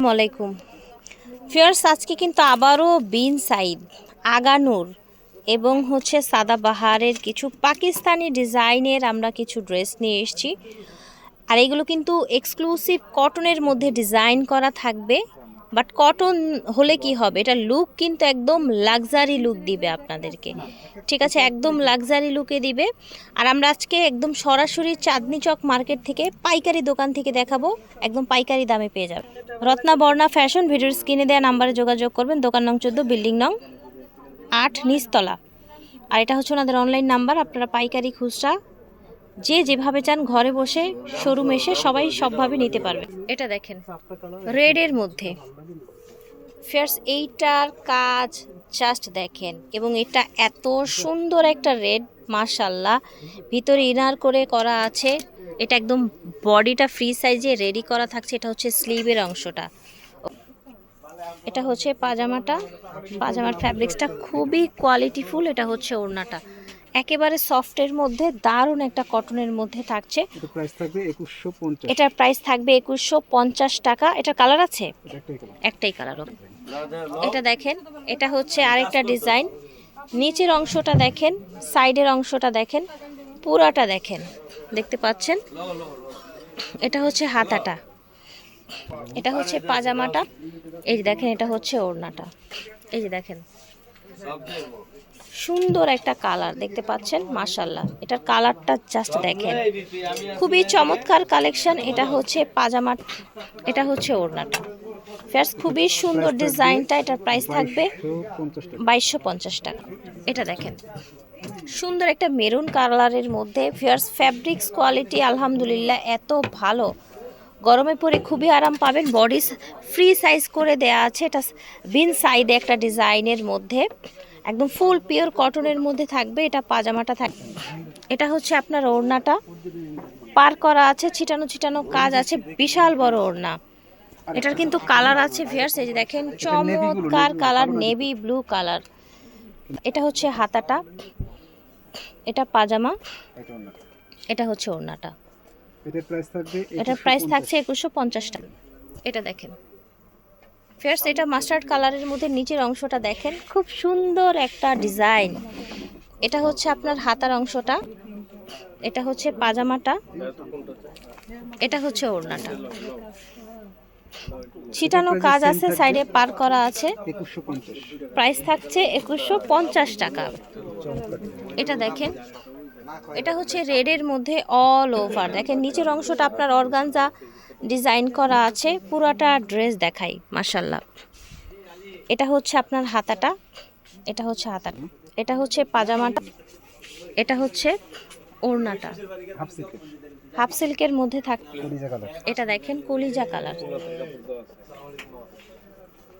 আসসালামাইকুম ফিয়ার্স আজকে কিন্তু আবারও বিন সাইদ, আগানুর এবং হচ্ছে সাদাবাহারের কিছু পাকিস্তানি ডিজাইনের আমরা কিছু ড্রেস নিয়ে এসেছি। আর এগুলো কিন্তু এক্সক্লুসিভ কটনের মধ্যে ডিজাইন করা থাকবে। বাট কটন হলে কি হবে? এটা লুক কিন্তু একদম লাক্সারি লুক দিবে আপনাদেরকে। ঠিক আছে, একদম লাক্সারি লুকে দিবে। আর আমরা আজকে একদম সরাসরি চাঁদনি চক মার্কেট থেকে পাইকারি দোকান থেকে দেখাবো। একদম পাইকারি দামে পেয়ে যাবে। রত্না বর্ণা ফ্যাশন ভিডিওর স্ক্রিনে দেওয়া নাম্বারে যোগাযোগ করবেন। দোকান নং চোদ্দ বিল্ডিং নং আট, নিচতলা। আর এটা হচ্ছে ওনাদের অনলাইন নাম্বার আপনারা পাইকারি খুচরা যে যেভাবে চান ঘরে বসে শোরুম এসে সবাই সবভাবে নিতে পারবে। এটা দেখেন রেডের মধ্যে। ফেয়ার্স এইটার কাজ জাস্ট দেখেন, এবং এটা এত সুন্দর একটা রেড মাশাল্লাহ ভিতরে ইনার করে করা আছে। এটা একদম বডিটা ফ্রি সাইজে রেডি করা থাকছে। এটা হচ্ছে স্লিভের অংশটা। এটা হচ্ছে পাজামাটা। পাজামার ফ্যাব্রিক্সটা খুবই কোয়ালিটিফুল এটা হচ্ছে ওড়নাটা। একেবারে সফটের মধ্যে দারুণ একটা কটনের মধ্যে থাকছে। এটার প্রাইস থাকবে একুশশো পঞ্চাশ। টাকা। এটা কালার আছে? একটাই কালার একটাই কালার এটা দেখেন এটা হচ্ছে আরেকটা ডিজাইন নিচের অংশটা দেখেন সাইডের অংশটা দেখেন পুরাটা দেখেন। দেখতে পাচ্ছেন? এটা হচ্ছে হাতাটা। এটা হচ্ছে পাজামাটা। এই যে দেখেন এটা হচ্ছে ওড়নাটা। এই যে দেখেন। সুন্দর একটা কালার দেখতে পাচ্ছেন? মাশাল্লাহ এটার কালারটা জাস্ট দেখেন। খুবই চমৎকার কালেকশন। এটা হচ্ছে পাজামা এটা হচ্ছে ওড়নাটা। ফেয়ার্স খুবই সুন্দর ডিজাইনটা এটার প্রাইস থাকবে বাইশশো পঞ্চাশ টাকা। এটা দেখেন। সুন্দর একটা মেরুন কালারের মধ্যে ফিয়ার্স ফ্যাব্রিক্স কোয়ালিটি আলহামদুলিল্লাহ এত ভালো। গরমে পরে খুবই আরাম পাবেন। বডি ফ্রি সাইজ করে দেয়া আছে। এটা বিন সাইডে একটা ডিজাইনের মধ্যে। একদম ফুল পিওর কটনের মধ্যে থাকবে এটা পাজামাটা থাকবে। এটা হচ্ছে আপনার ওড়নাটা। পার করা আছে ছিটানো ছিটানো কাজ আছে বিশাল বড় ওড়না। এটার কিন্তু কালার আছে ভিয়ার্স এই যে দেখেন চমৎকার কালার নেভি ব্লু কালার এটা হচ্ছে হাতাটা। এটা পাজামা। এটা এটা হচ্ছে ওড়নাটা। এটার প্রাইস থাকবে এটার প্রাইস থাকছে একুশশো পঞ্চাশ টাকা। এটা দেখেন। ফেয়ার্স এটা মাস্টার্ড কালারের মধ্যে নিচের অংশটা দেখেন। খুব সুন্দর একটা ডিজাইন এটা হচ্ছে আপনার হাতার অংশটা। এটা হচ্ছে পাজামাটা। এটা হচ্ছে ওড়নাটা। ছিটানো কাজ আছে সাইডে পার করা আছে। প্রাইস থাকছে একুশশো পঞ্চাশ টাকা। এটা দেখেন। এটা হচ্ছে রেডের মধ্যে অল ওভার দেখেন, নিচের অংশটা আপনার অর্গানজা ডিজাইন করা আছে পুরাটা ড্রেস দেখাই মাসাল্লাহ এটা হচ্ছে আপনার হাতাটা এটা হচ্ছে হাতাটা এটা হচ্ছে পাজামাটা এটা হচ্ছে ওড়নাটা। হাফ সিল্কের। মধ্যে থাক এটা দেখেন কলিজা কালার।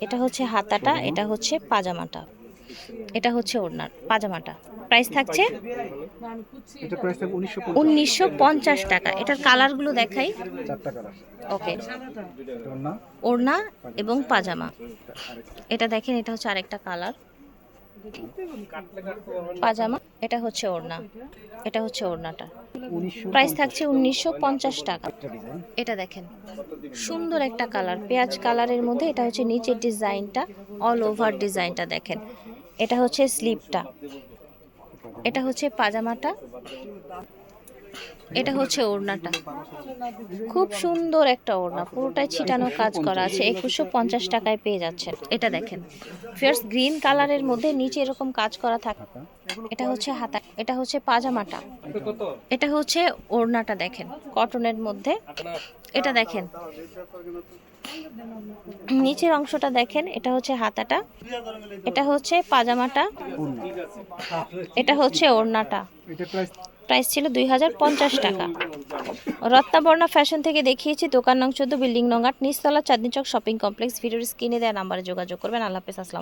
এটা হচ্ছে হাতাটা এটা হচ্ছে পাজামাটা এটা হচ্ছে ওড়নার পাজামাটা। প্রাইস থাকছে? উনিশশো পঞ্চাশ। টাকা। এটার কালারগুলো দেখাই। ওকে ওড়না। এবং পাজামা। এটা দেখেন এটা হচ্ছে আরেকটা কালার পাজামা এটা হচ্ছে ওড়না। এটা হচ্ছে ওড়নাটা। প্রাইস থাকছে উনিশশো পঞ্চাশ টাকা। এটা দেখেন সুন্দর একটা কালার পেঁয়াজ কালারের মধ্যে এটা হচ্ছে নিচের ডিজাইনটা অল ওভার ডিজাইনটা দেখেন। এটা হচ্ছে স্লিপটা এটা হচ্ছে পাজামাটা। এটা হচ্ছে ওড়নাটা। খুব সুন্দর একটা ওড়না। পুরোটাই ছিটানো কাজ করা আছে। একুশশো পঞ্চাশ টাকায় পেয়ে যাচ্ছেন। এটা দেখেন। ফিয়ার্স গ্রিন কালারের মধ্যে নিচে এরকম কাজ করা থাকে এটা হচ্ছে হাতা এটা হচ্ছে পাজামাটা। এটা হচ্ছে ওড়নাটা দেখেন। কটনের মধ্যে। এটা দেখেন। নিচের অংশটা দেখেন, এটা হচ্ছে হাতাটা, এটা হচ্ছে পাজামাটা, এটা হচ্ছে ওড়নাটা। প্রাইস ছিল দুই হাজার পঞ্চাশ টাকা। রত্নাবর্ণা ফ্যাশন থেকে দেখিয়েছি, দোকান নং চোদ্দ, বিল্ডিং নং আট, নিচতলা চাঁদনি চক শপিং কমপ্লেক্স, ভিডিওর স্ক্রিনে দেওয়া নাম্বারে যোগাযোগ করবেন। আল্লাহ আসসালাম